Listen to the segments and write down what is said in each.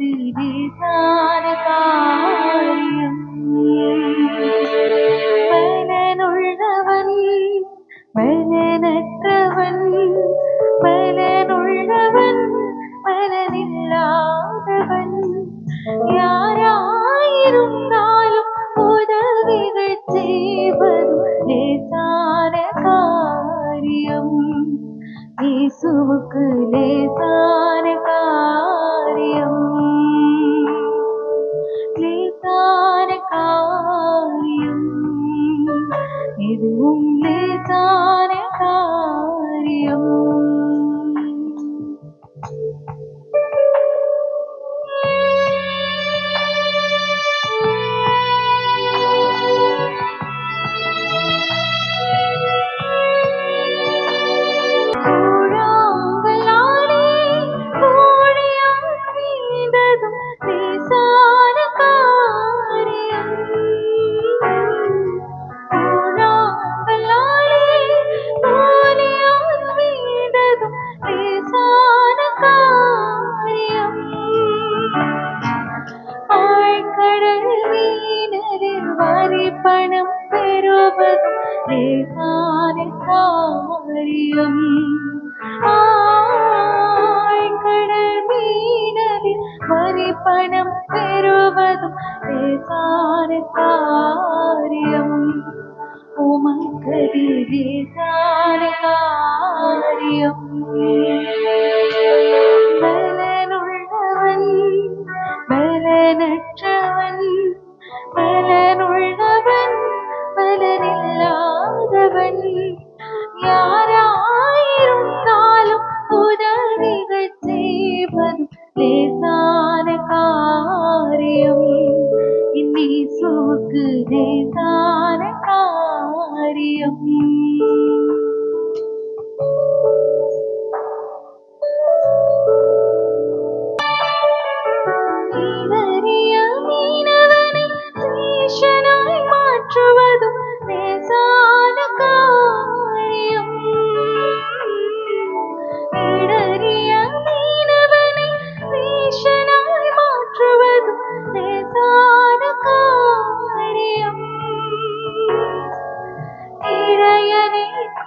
വിധിതാന കാര്യം പലനുള്ളവൻ പലനറ്റവൻ പലനുള്ളവൻ പലനില്ലാതവൻ യാരായിരുന്നാലും ഉദവികൾ ചെയ്വരും ലേസാന കാര്യം യേസുവുക്ക് ലേസാന லேசான காரியம் இதுவும் லேசான காரியம் സാരിയം ആഴക്കടൽ മീനവിൽ മറിപ്പണം പെരുവതും സാരിയം ഉമക്കതി സാരിയം ബലനുള്ളവൻ ബലനക്ഷവൻ ബലനുള്ളവൻ ബലനില്ലാ உறவன் யாராயிருந்தாலும் உதவிகள் செய்வன் லேசான காரியம். இன்னி சோக்கு லேசான காரியம்.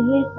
കാര്യം